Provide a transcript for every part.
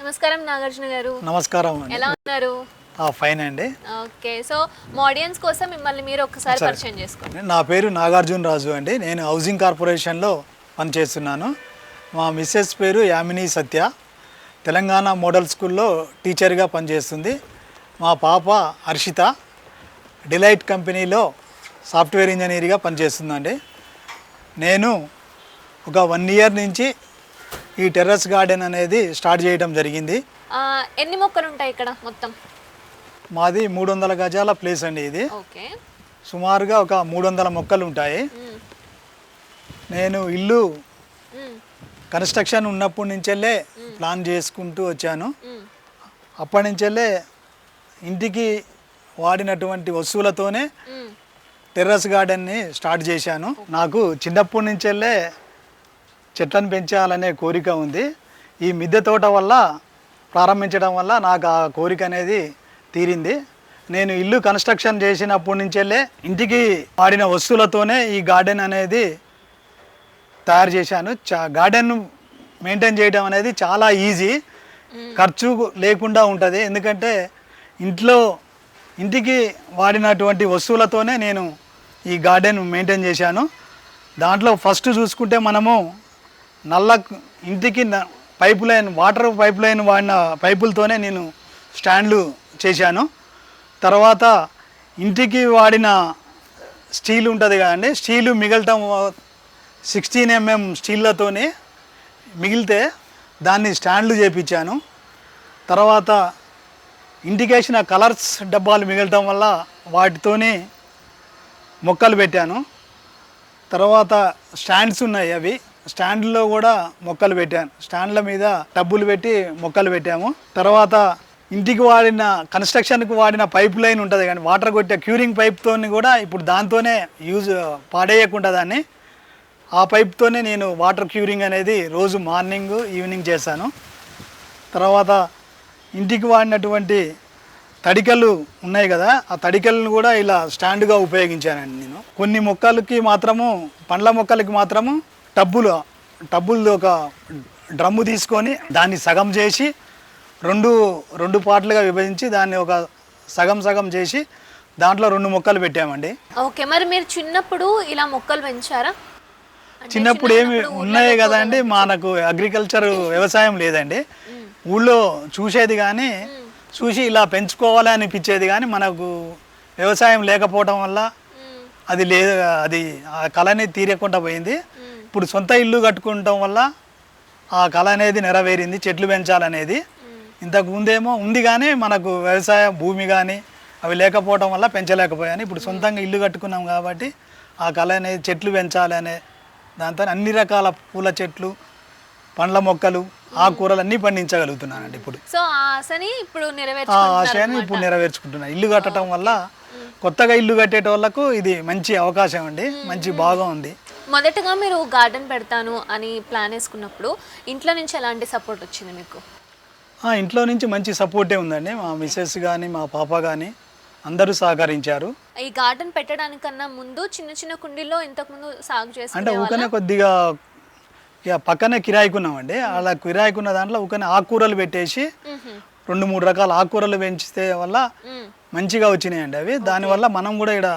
నమస్కారం నాగార్జున గారు. నమస్కారం ఎలా ఉన్నారు? ఫైన్ అండి. ఓకే సో మా ఆడియన్స్ కోసం మిమ్మల్ని మీరు ఒకసారి. పరిచయం చేసుకోండి. నా పేరు నాగార్జున రాజు అండి. నేను హౌసింగ్ కార్పొరేషన్లో పనిచేస్తున్నాను. మా మిస్సెస్ పేరు యామిని సత్య. తెలంగాణ మోడల్ స్కూల్లో టీచర్గా పనిచేస్తుంది. మా పాప హర్షిత. డిలైట్ కంపెనీలో సాఫ్ట్వేర్ ఇంజనీర్గా పనిచేస్తుందండి. నేను ఒక వన్ ఇయర్ నుంచి ఈ టెర్రస్ గార్డెన్ అనేది స్టార్ట్ చేయడం జరిగింది. ఎన్ని మొక్కలు ఉంటాయి ఇక్కడ మొత్తం? మాది మూడు వందల గజాల ప్లేస్ అండి ఇది. సుమారుగా ఒక మూడు వందల మొక్కలు ఉంటాయి. నేను ఇల్లు. కన్స్ట్రక్షన్ ఉన్నప్పటి నుంచెల్లే ప్లాన్ చేసుకుంటూ వచ్చాను. అప్పటి నుంచెల్లే ఇంటికి వాడినటువంటి వస్తువులతోనే. టెర్రస్ గార్డెన్ని స్టార్ట్ చేశాను. నాకు చిన్నప్పటి నుంచెల్లే చెట్లను పెంచాలనే కోరిక ఉంది. ఈ మిద్దె తోట వల్ల ప్రారంభించడం వల్ల నాకు ఆ కోరిక అనేది తీరింది. నేను ఇల్లు కన్స్ట్రక్షన్ చేసినప్పటి నుంచెల్లే ఇంటికి వాడిన వస్తువులతోనే ఈ గార్డెన్ అనేది తయారు చేశాను. చా గార్డెన్ మెయింటైన్ చేయడం అనేది చాలా ఈజీ. ఖర్చు లేకుండా ఉంటుంది. ఎందుకంటే ఇంట్లో ఇంటికి వాడినటువంటి వస్తువులతోనే నేను ఈ గార్డెన్ మెయింటైన్ చేశాను. దాంట్లో ఫస్ట్ చూసుకుంటే మనము నల్ల ఇంటికి న- pipe line water pipe line వాడిన పైపులతోనే నేను స్టాండ్లు చేశాను. తర్వాత ఇంటికి వాడిన స్టీల్ ఉంటుంది కదండి స్టీలు మిగలటం సిక్స్టీన్ ఎంఎం స్టీల్లతోని మిగిలితే దాన్ని స్టాండ్లు చేపించాను. తర్వాత ఇండికేషన్ కలర్స్ డబ్బాలు మిగలటం వల్ల వాటితోని మొక్కలు పెట్టాను. తర్వాత స్టాండ్స్ ఉన్నాయి అవి. స్టాండ్లో కూడా మొక్కలు పెట్టాను. స్టాండ్ల మీద టబ్బులు పెట్టి మొక్కలు పెట్టాము. తర్వాత ఇంటికి వాడిన కన్స్ట్రక్షన్కి వాడిన పైప్ లైన్ ఉంటుంది కానీ వాటర్ కొట్టే క్యూరింగ్ పైప్తో కూడా ఇప్పుడు దాంతోనే యూజ్ పాడేయకుండా దాన్ని. ఆ పైప్తోనే నేను వాటర్ క్యూరింగ్ అనేది రోజు మార్నింగ్ ఈవినింగ్ చేశాను. తర్వాత ఇంటికి వాడినటువంటి తడికలు ఉన్నాయి కదా ఆ తడికలను కూడా ఇలా స్టాండ్గా ఉపయోగించానండి నేను. కొన్ని మొక్కలకి మాత్రము పండ్ల మొక్కలకి మాత్రము టబ్బులు టబ్బులు ఒక డ్రమ్ము తీసుకొని దాన్ని సగం చేసి రెండు రెండు పార్ట్లుగా విభజించి దాన్ని ఒక సగం సగం చేసి దాంట్లో రెండు మొక్కలు పెట్టామండి. ఓకే మరి మీరు చిన్నప్పుడు ఇలా మొక్కలు పెంచారా? చిన్నప్పుడు ఏమి ఉన్నాయి కదండి మనకు అగ్రికల్చర్ వ్యవసాయం లేదండి. ఊళ్ళో చూసేది కానీ చూసి ఇలా పెంచుకోవాలి అనిపించేది కానీ మనకు వ్యవసాయం లేకపోవడం వల్ల. అది లే అది ఆ కళని తీరకుండా పోయింది. ఇప్పుడు సొంత ఇల్లు కట్టుకుంటాం వల్ల ఆ కళ అనేది నెరవేరింది చెట్లు పెంచాలనేది. ఇంతకు ముందేమో ఉంది కానీ మనకు వ్యవసాయ భూమి కానీ అవి లేకపోవడం వల్ల పెంచలేకపోయాను. ఇప్పుడు సొంతంగా ఇల్లు కట్టుకున్నాం కాబట్టి ఆ కళ అనేది చెట్లు పెంచాలి అనే దాంతో అన్ని రకాల పూల చెట్లు పండ్ల మొక్కలు ఆకుకూరలు అన్నీ పండించగలుగుతున్నానండి ఇప్పుడు. సో ఆ ఆశని ఇప్పుడు ఆ నెరవేర్చుకుంటున్నారు ఆశయాన్ని ఇప్పుడు నెరవేర్చుకుంటున్నా. ఇల్లు కట్టడం వల్ల కొత్తగా ఇల్లు కట్టేటోళ్ళకు ఇది మంచి అవకాశం అండి. మంచి బాగా ఉంది. మొదటగా మీరు గార్డెన్ పెడతాను అని ప్లాన్ వేసుకున్నప్పుడు ఇంట్లో నుంచి ఎలాంటి సపోర్ట్ వచ్చింది మీకు? ఇంట్లో నుంచి మంచి సపోర్టే ఉందండి. మా మిస్సెస్ కానీ మా పాప కానీ అందరూ సహకరించారు. ఈ గార్డెన్ పెట్టడానికన్నా ముందు చిన్న చిన్న కుండీల్లో ఇంతకుముందు సాగు అంటే చేసుకునే ఊకనే కొద్దిగా ఇక పక్కనే కిరాయికున్నామండి అలా కిరాయికున్న దాంట్లో ఊకనే ఆకుకూరలు పెట్టేసి రెండు మూడు రకాల ఆకుకూరలు పెంచితే వల్ల మంచిగా వచ్చినాయండి అవి. దానివల్ల మనం కూడా ఇక్కడ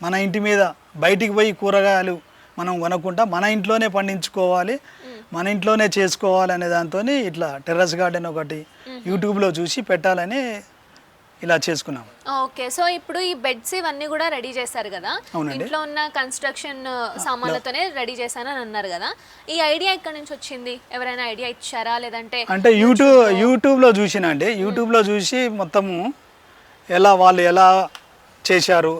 మన ఇంటి మీద బయటికి పోయి కూరగాయలు మనం కొనకుండా మన ఇంట్లోనే పండించుకోవాలి మన ఇంట్లోనే చేసుకోవాలి అనే దాంతో ఇట్లా టెర్రస్ గార్డెన్ ఒకటి యూట్యూబ్లో చూసి పెట్టాలని ఇలా చేసుకున్నాం. ఓకే సో ఇప్పుడు ఈ బెడ్స్ ఇవన్నీ కూడా రెడీ చేశారు కదా. ఇంట్లో ఉన్న కన్స్ట్రక్షన్ సామాన్లతోనే రెడీ చేశానని అన్నారు కదా. ఈ ఐడియా ఎక్కడి నుంచి వచ్చింది? ఎవరైనా ఐడియా ఇచ్చారా? లేదంటే అంటే యూట్యూబ్ యూట్యూబ్లో చూసినండి యూట్యూబ్లో చూసి మొత్తము ఎలా వాళ్ళు ఎలా చేశారు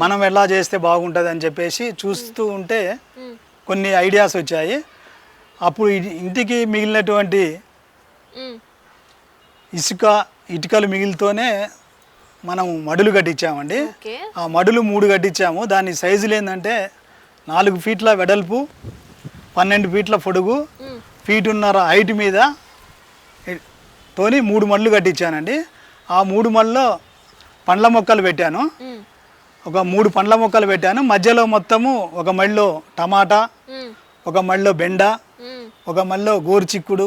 మనం ఎలా చేస్తే బాగుంటుంది అని చెప్పేసి చూస్తూ ఉంటే. కొన్ని ఐడియాస్ వచ్చాయి అప్పుడు ఇంటికి మిగిలినటువంటి. ఇసుక ఇటుకలు మిగిలితోనే మనం మడులు కట్టించామండి ఆ మడులు మూడు కట్టించాము దాని సైజులు ఏంటంటే నాలుగు ఫీట్ల వెడల్పు పన్నెండు ఫీట్ల పొడుగు. ఫీటున్నర హైట్ మీద తోని మూడు మళ్ళు కట్టించానండి ఆ మూడు మళ్ళలో పండ్ల మొక్కలు పెట్టాను. ఒక మూడు పండ్ల మొక్కలు పెట్టాను. మధ్యలో మొత్తము ఒక మళ్ళీ టమాటా. ఒక మళ్ళీ బెండ. ఒక మళ్ళీ గోరుచిక్కుడు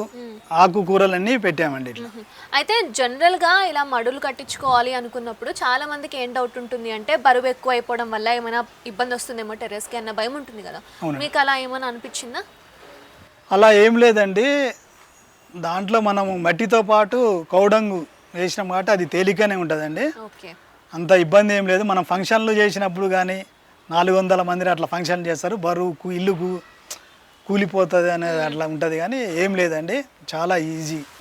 ఆకుకూరలన్నీ పెట్టామండి ఇట్లా. అయితే జనరల్గా ఇలా మడులు కట్టించుకోవాలి అనుకున్నప్పుడు చాలా మందికి ఏం డౌట్ ఉంటుంది అంటే బరువు ఎక్కువ అయిపోవడం వల్ల ఏమైనా ఇబ్బంది వస్తుందేమో టెర్రస్కి అన్న భయం ఉంటుంది కదా. మీకు అలా ఏమైనా అనిపించిందా? అలా ఏం లేదండి. దాంట్లో మనము మట్టితో పాటు కౌడంగు వేసినాం కాబట్టి అది తేలికనే ఉంటుందండి. ఓకే. అంత ఇబ్బంది ఏం లేదు. మనం ఫంక్షన్లు చేసినప్పుడు కానీ నాలుగు వందల మంది అట్లా ఫంక్షన్ చేస్తారు. బరువుకు ఇల్లుకు కూలిపోతుంది అనేది అట్లా ఉంటుంది కానీ ఏం లేదండి. చాలా ఈజీ.